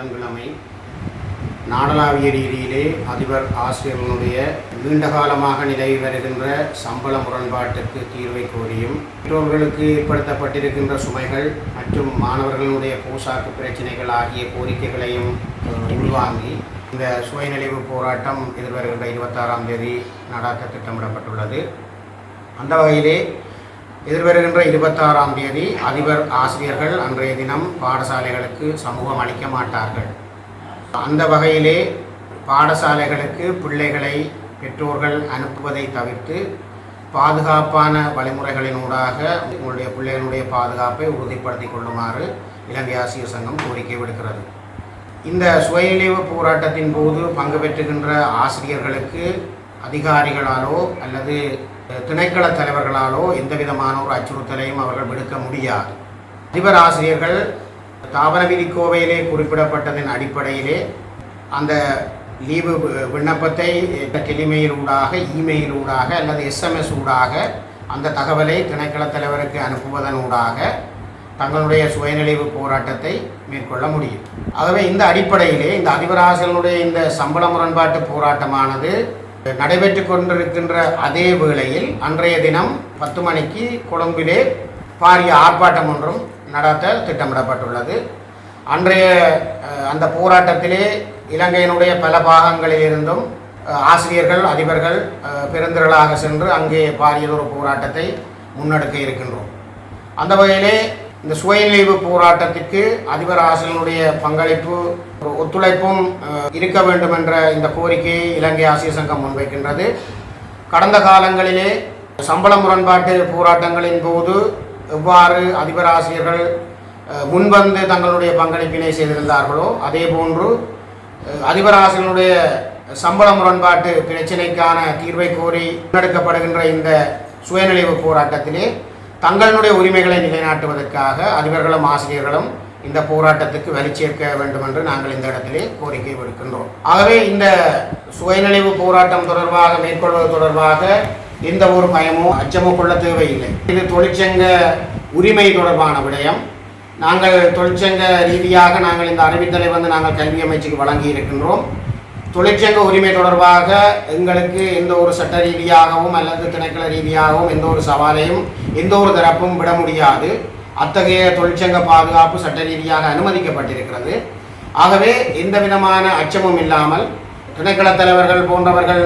புதன்கிழமை நாடளாவிய ரீதியிலே அதிபர் ஆசிரியர்களுடைய நீண்ட காலமாக நிலவி வருகின்ற சம்பள முரண்பாட்டுக்கு தீர்வை கோரியும் பெற்றோர்களுக்கு ஏற்படுத்தப்பட்டிருக்கின்ற சுமைகள் மற்றும் மாணவர்களுடைய போசாக்கு பிரச்சனைகள் ஆகிய கோரிக்கைகளையும் உள்வாங்கி இந்த சுயநிலைவு போராட்டம் எதிர்வருகின்ற இருபத்தாறாம் தேதி நடாத்த திட்டமிடப்பட்டுள்ளது. அந்த வகையிலே எதிர்வருகின்ற இருபத்தாறாம் தேதி அதிபர் ஆசிரியர்கள் அன்றைய தினம் பாடசாலைகளுக்கு சமூகம் அளிக்க மாட்டார்கள். அந்த வகையிலே பாடசாலைகளுக்கு பிள்ளைகளை பெற்றோர்கள் அனுப்புவதை தவிர்த்து பாதுகாப்பான வழிமுறைகளினூடாக உங்களுடைய பிள்ளைகளுடைய பாதுகாப்பை உறுதிப்படுத்தி கொள்ளுமாறு இலங்கை ஆசிரியர் சங்கம் கோரிக்கை விடுக்கிறது. இந்த சுயநிலைவு போராட்டத்தின் போது பங்கு பெற்றுகின்ற ஆசிரியர்களுக்கு அதிகாரிகளாலோ அல்லது திணைக்கள தலைவர்களாலோ எந்த விதமான ஒரு அச்சுறுத்தலையும் அவர்கள் விடுக்க முடியாது. அதிபர் ஆசிரியர்கள் தாபன கோவையிலே குறிப்பிடப்பட்டதன் அடிப்படையிலே அந்த லீவு விண்ணப்பத்தை டெலிமெயில் ஊடாக இமெயில் ஊடாக அல்லது எஸ்எம்எஸ் ஊடாக அந்த தகவலை திணைக்கள தலைவருக்கு அனுப்புவதன் ஊடாக தங்களுடைய சுயநிலைவு போராட்டத்தை மேற்கொள்ள முடியும். ஆகவே இந்த அடிப்படையிலே இந்த அதிபர் இந்த சம்பள முரண்பாட்டு போராட்டமானது நடைபெற்று கொண்டிருக்கின்ற அதே வேளையில் அன்றைய தினம் பத்து மணிக்கு கொழும்பிலே பாரிய ஆர்ப்பாட்டம் ஒன்றும் நடத்த திட்டமிடப்பட்டுள்ளது. அன்றைய அந்த போராட்டத்திலே இலங்கையினுடைய பல பாகங்களிலிருந்தும் ஆசிரியர்கள் அதிபர்கள் பெருந்திரளாக சென்று அங்கே பாரியதொரு போராட்டத்தை முன்னெடுக்க இருக்கின்றோம். அந்த வகையிலே இந்த சுயநிலைவு போராட்டத்திற்கு அதிபர் ஆசிரியனுடைய பங்களிப்பு ஒத்துழைப்பும் இருக்க வேண்டும் என்ற இந்த கோரிக்கையை இலங்கை ஆசிரியர் சங்கம் முன்வைக்கின்றது. கடந்த காலங்களிலே சம்பள முரண்பாட்டு போராட்டங்களின் போது எவ்வாறு அதிபர் ஆசிரியர்கள் முன்வந்து தங்களுடைய பங்களிப்பினை செய்திருந்தார்களோ அதே போன்று அதிபர் ஆசிரியனுடைய சம்பள முரண்பாட்டு பிரச்சினைக்கான தீர்வை கோரி முன்னெடுக்கப்படுகின்ற இந்த சுயநிலைவு போராட்டத்திலே தங்களுடைய உரிமைகளை நிலைநாட்டுவதற்காக அதிபர்களும் ஆசிரியர்களும் இந்த போராட்டத்துக்கு வலி சேர்க்க வேண்டும் என்று நாங்கள் இந்த இடத்திலே கோரிக்கை விடுக்கின்றோம். ஆகவே இந்த சுயநிலைவு போராட்டம் தொடர்பாக மேற்கொள்வது தொடர்பாக எந்த ஒரு பயமோ அச்சமோ கொள்ள தேவையில்லை. இது தொழிற்சங்க உரிமை தொடர்பான விடயம். நாங்கள் தொழிற்சங்க ரீதியாக நாங்கள் இந்த அறிவித்தலை வந்து நாங்கள் கல்வி அமைச்சுக்கு வழங்கி இருக்கின்றோம் தொழிற்சங்க உரிமை தொடர்பாக எங்களுக்கு எந்த ஒரு சட்ட ரீதியாகவும் அல்லது திணைக்கள ரீதியாகவும் எந்த ஒரு சவாலையும் எந்த ஒரு தரப்பும் விட முடியாது. அத்தகைய தொழிற்சங்க பாதுகாப்பு சட்ட ரீதியாக அனுமதிக்கப்பட்டிருக்கிறது. ஆகவே எந்த விதமான அச்சமும் இல்லாமல் திணைக்கள தலைவர்கள் போன்றவர்கள்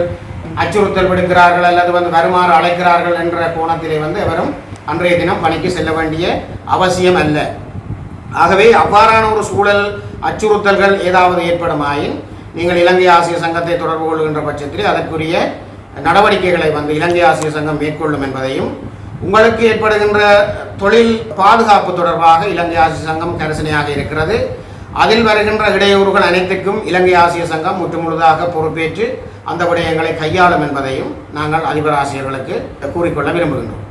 அச்சுறுத்தல் விடுக்கிறார்கள் அல்லது வந்து வருமாறு அழைக்கிறார்கள் என்ற கோணத்திலே வந்து எவரும் அன்றைய தினம் பணிக்கு செல்ல வேண்டிய அவசியம் அல்ல. ஆகவே அவ்வாறான ஒரு சூழல் அச்சுறுத்தல்கள் ஏதாவது ஏற்படுமாயின் நீங்கள் இலங்கை ஆசிய சங்கத்தை தொடர்பு கொள்கின்ற பட்சத்தில் அதற்குரிய நடவடிக்கைகளை வந்து இலங்கை ஆசிய சங்கம் மேற்கொள்ளும் என்பதையும் உங்களுக்கு ஏற்படுகின்ற தொழில் பாதுகாப்பு தொடர்பாக இலங்கை ஆசிய சங்கம் கரிசனையாக இருக்கிறது. அதில் வருகின்ற இடையூறுகள் அனைத்துக்கும் இலங்கை ஆசிய சங்கம் முற்றுமுழுதாக பொறுப்பேற்று அந்த விடயங்களை கையாளும் என்பதையும் நாங்கள் அதிபர் ஆசிரியர்களுக்கு கூறிக்கொள்ள விரும்புகின்றோம்.